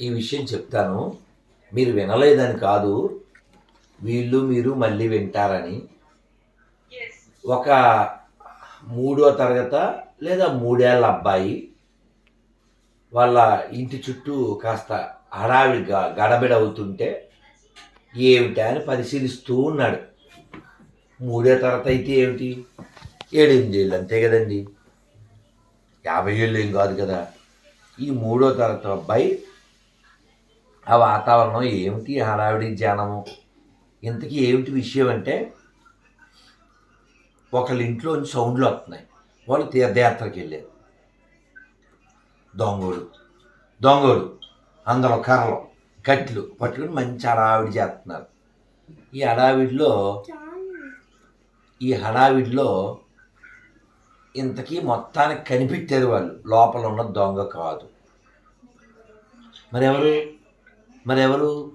ఈ విషయం చెప్తాను. మీరు వినలేదని కాదు. వీళ్ళు మీరు మళ్ళీ వింటారని. ఒక మూడో తరగత లేదా మూడేళ్ళ అబ్బాయి వాళ్ళ ఇంటి చుట్టూ కాస్త హడావిడి గ- గడబిడ అవుతుంటే ఏమిటా అని పరిశీలిస్తూ ఉన్నాడు. మూడో తరగతి అయితే ఏమిటి? ఏడెనిమిది ఏళ్ళు అంతే కదండి. యాభై ఏళ్ళు ఏం కాదు కదా. ఈ మూడో తరగతి అబ్బాయి ఆ వాతావరణం ఏమిటి? హడావిడి ధ్యానము ఇంతకీ ఏమిటి విషయం అంటే ఒకళ్ళ ఇంట్లో సౌండ్లు వస్తున్నాయి వాళ్ళు తీర్థయాత్రకి వెళ్ళారు దొంగోడు దొంగోడు అందులో కర్రలు కట్లు పట్టుకుని మంచి హడావిడి చేస్తున్నారు. ఈ హడావిడిలో ఈ హడావిడిలో ఇంతకీ మొత్తానికి కనిపెట్టారు వాళ్ళు. లోపల ఉన్న దొంగ కాదు. మరెవరు? మరెవరు?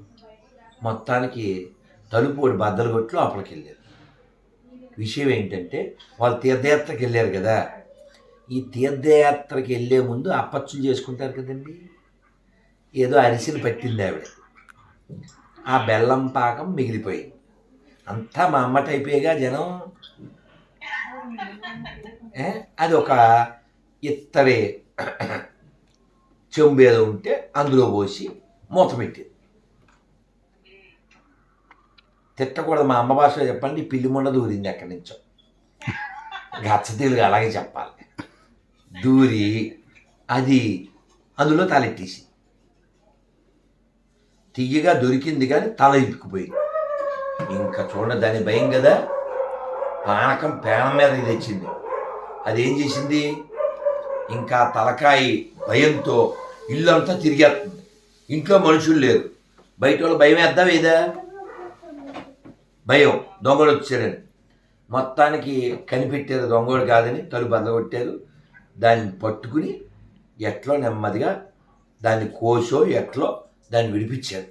మొత్తానికి తలుపు ఒకటి బద్దలు కొట్లు అప్పటికి వెళ్ళారు. విషయం ఏంటంటే వాళ్ళు తీర్థయాత్రకి వెళ్ళారు కదా. ఈ తీర్థయాత్రకి వెళ్ళే ముందు అప్పచ్చులు చేసుకుంటారు కదండి. ఏదో అరిసెలు పట్టింది ఆవిడ. ఆ బెల్లం పాకం మిగిలిపోయింది. అంతా మా అమ్మ టైపేగా జనం. అది ఒక ఇత్తడి చెంబు ఏదో ఉంటే అందులో పోసి మూత పెట్టింది తిట్టకూడదు మా అమ్మ భాషలో చెప్పండి పిల్లి మొండ దూరింది ఎక్కడి నుంచో. గచ్చ తెలుగు అలాగే చెప్పాలి. దూరి అది అందులో తలెట్టేసి తియ్యగా దొరికింది కానీ తల ఇరుక్కుపోయింది. ఇంకా చూడండి దాని భయం కదా పానకం పేన మీద తెచ్చింది. అదేం చేసింది? ఇంకా తలకాయి భయంతో ఇల్లంతా తిరిగేస్తుంది. ఇంట్లో మనుషులు లేరు. బయట వాళ్ళు భయం వేద్దాం ఏదా భయం. దొంగలు వచ్చారని. మొత్తానికి కనిపెట్టారు దొంగోడు కాదని తలుపు బద్దగొట్టారు దాన్ని పట్టుకుని ఎట్లో నెమ్మదిగా దాన్ని కోసో ఎట్లో దాన్ని విడిపించారు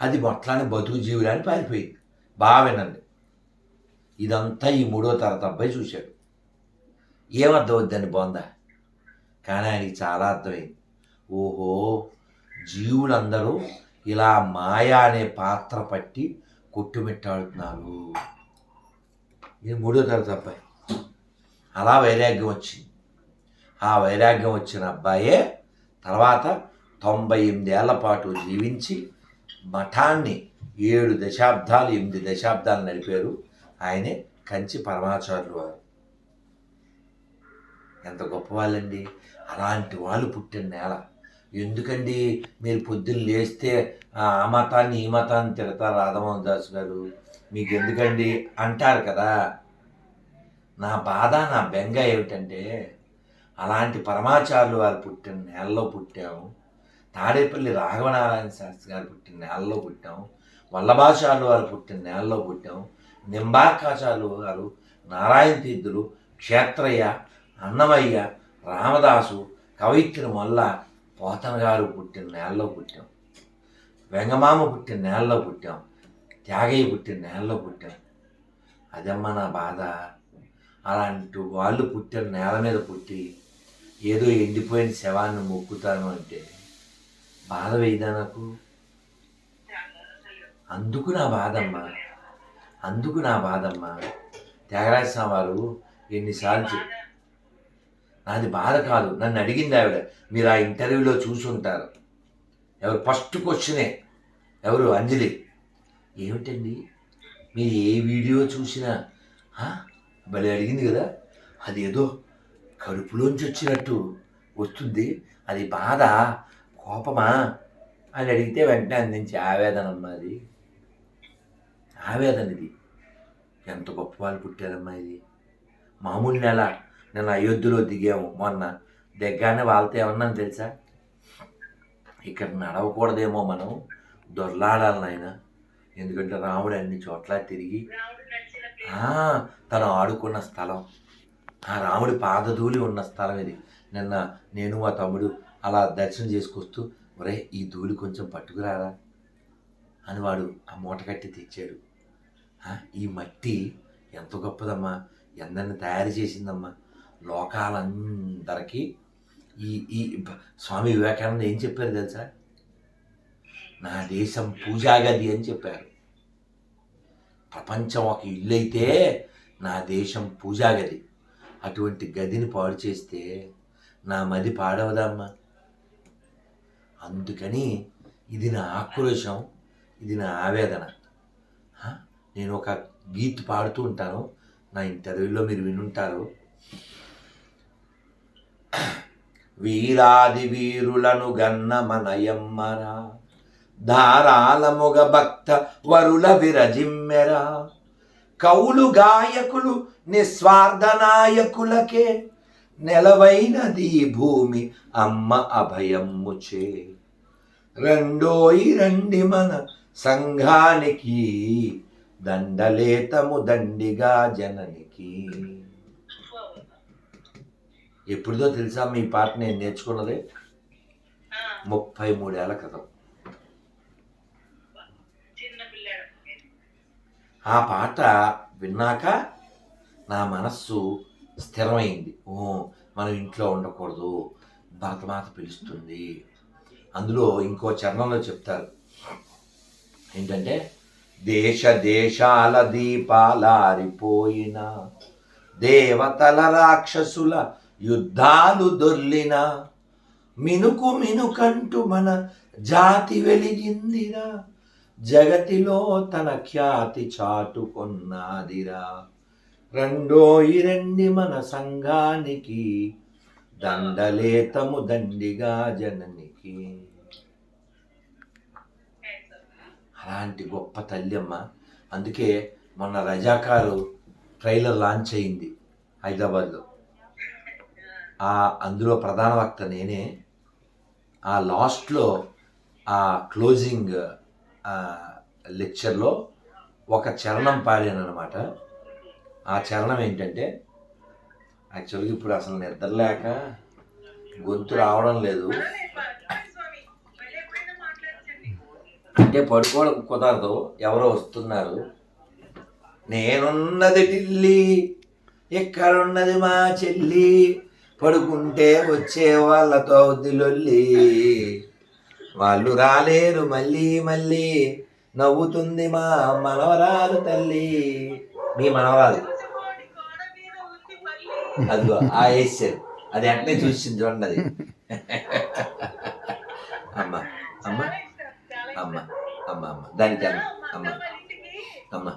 అది మొట్లాన్ని బతుకు జీవులని పారిపోయింది. బాగా వినండి. ఇదంతా ఈ మూడో తరగతి అబ్బాయి చూశాడు. ఏమర్థం అవుద్దని బాగుందా కానీ ఆయనకి చాలా అర్థమైంది. ఓహో జీవులందరూ ఇలా మాయా అనే పాత్ర పట్టి కొట్టుమిట్టాడుతున్నారు. ఇది మూడో తరగతి అబ్బాయి. అలా వైరాగ్యం వచ్చింది. ఆ వైరాగ్యం వచ్చిన అబ్బాయే తర్వాత తొంభై ఎనిమిదేళ్ళ పాటు జీవించి మఠాన్ని ఏడు దశాబ్దాలు ఎనిమిది దశాబ్దాలు నడిపారు. ఆయనే కంచి పరమాచార్యులు వారు. ఎంత గొప్ప వాళ్ళండి అలాంటి వాళ్ళు పుట్టిన నేల. ఎందుకండి మీరు పొద్దున్న లేస్తే ఆ మతాన్ని ఈ మతాన్ని తిడతారు రాధమోహన్ దాస్ గారు మీకు ఎందుకండి అంటారు కదా. నా బాధ నా బెంగ ఏమిటంటే అలాంటి పరమాచారులు వారు పుట్టిన నేలలో పుట్టాము తాడేపల్లి రాఘవనారాయణ శాస్త్రి గారు పుట్టిన నేలలో పుట్టాము వల్లభాచార్యులు వారు పుట్టిన నేలలో పుట్టాము నింబాకాచార్యులు గారు నారాయణ తీర్థులు క్షేత్రయ్య అన్నమయ్య రామదాసు కవయిత్రి మొల్ల పోతన గారు పుట్టిన నేలలో పుట్టాం. వెంగమామ పుట్టిన నేలలో పుట్టాం. త్యాగయ్య పుట్టిన నేలలో పుట్టాం. అదమ్మా నా బాధ. అలాంటి వాళ్ళు పుట్టిన నేల మీద పుట్టి ఏదో ఎండిపోయిన శవాన్ని మొక్కుతాను అంటే బాధ వేయదా నాకు? అందుకు నా బాధమ్మా. అందుకు నా బాధమ్మా. త్యాగరాజ స్వామి వారు ఎన్నిసార్లు చెప్పారు నాది బాధ కాదు. నన్ను అడిగింది ఆవిడ మీరు ఆ ఇంటర్వ్యూలో చూసి ఉంటారు ఎవరు ఫస్ట్ క్వశ్చనే. ఎవరు? అంజలి. ఏమిటండి? మీరు ఏ వీడియో చూసినా "ఆ, భలే అడిగింది కదా. అది ఏదో కడుపులోంచి వచ్చినట్టు వస్తుంది. అది బాధ కోపమా? అని అడిగితే వెంటనే అందించి ఆవేదనమ్మా అది ఆవేదన ఇది. ఎంత గొప్ప వాళ్ళు పుట్టారమ్మా ఇది. మామూలు నెల నేను అయోధ్యలో దిగాము మొన్న. దిగ్గానే వాళ్ళతో ఏమన్నాను తెలుసా? ఇక్కడ నడవకూడదేమో మనం దొర్లాడాలి నాయన. ఎందుకంటే రాముడు అన్ని చోట్ల తిరిగి తను ఆడుకున్న స్థలం. ఆ రాముడి పాదధూళి ఉన్న స్థలం ఇది. నిన్న నేను మా తమ్ముడు అలా దర్శనం చేసుకొస్తూ ఒరే ఈ ధూళి కొంచెం పట్టుకురారా? అని వాడు ఆ మూట కట్టి తెచ్చాడు. ఈ మట్టి ఎంత గొప్పదమ్మా. ఎందరిని తయారు చేసిందమ్మా. లోకాలందరికీ ఈ ఈ స్వామి వివేకానంద ఏం చెప్పారు తెలుసా? నా దేశం పూజాగది అని చెప్పారు. ప్రపంచం ఒక ఇల్లు అయితే నా దేశం పూజాగది. అటువంటి గదిని పాడు చేస్తే నా మది పాడవదమ్మా. అందుకని ఇది నా ఆక్రోశం ఇది నా ఆవేదన. నేను ఒక గీత్ పాడుతూ ఉంటాను. నా ఇంటర్వ్యూలో మీరు వినుంటారు. వీరాది వీరులను గన్న మనయమ్మరా. భక్త వరుల విరజిమ్మెరా. కౌలు గాయకులు నిస్వార్థ నాయకులకే నెలవైనది భూమి అమ్మ అభయమ్ముచే. రెండోయి రండి మన సంఘానికి దండలేతము దండిగా జననికి. ఎప్పుడుదో తెలుసా మీ పాట నేను నేర్చుకున్నది? ముప్పై మూడేళ్ళ క్రితం. ఆ పాట విన్నాక నా మనస్సు స్థిరమైంది. ఓ మనం ఇంట్లో ఉండకూడదు. భరతమాత పిలుస్తుంది. అందులో ఇంకో చరణంలో చెప్తారు. ఏంటంటే దేశ దేశాల దీపాలారిపోయిన దేవతల రాక్షసుల యుద్ధాలు దొర్లిన మినుకు మినుకంటూ మన జాతి వెలిగిందిరా. జగతిలో తన ఖ్యాతి చాటుకున్నాదిరా. రెండోయి రండి మన సంఘానికి దండలేతము దండిగా జననికి. అలాంటి గొప్ప తల్లిమ్మ అందుకే మొన్న రజాకారు ట్రైలర్ లాంచ్ అయింది హైదరాబాద్లో. ఆ అందులో ప్రధాన వక్త నేనే. ఆ లాస్ట్లో ఆ క్లోజింగ్ లెక్చర్లో ఒక చరణం పాడాను అనమాట ఆ చరణం ఏంటంటే యాక్చువల్గా ఇప్పుడు అసలు నిద్రలేక గొంతు రావడం లేదు. అంటే పడుకోవడం కుదరదు ఎవరో వస్తున్నారు. నేనున్నది ఢిల్లీ ఎక్కడున్నది మా చెల్లి. పడుకుంటే వచ్చే వాళ్ళతో వద్దులొల్లి. వాళ్ళు రాలేరు మళ్ళీ మళ్ళీ. నవ్వుతుంది మా మనవరాలు తల్లి. మీ మనవరాలు. అదిగో ఆ వేసారు అది వెంటనే చూసింది చూడండి అది. అమ్మ అమ్మ అమ్మ అమ్మ అమ్మ. దానికి అమ్మ అమ్మ అమ్మ.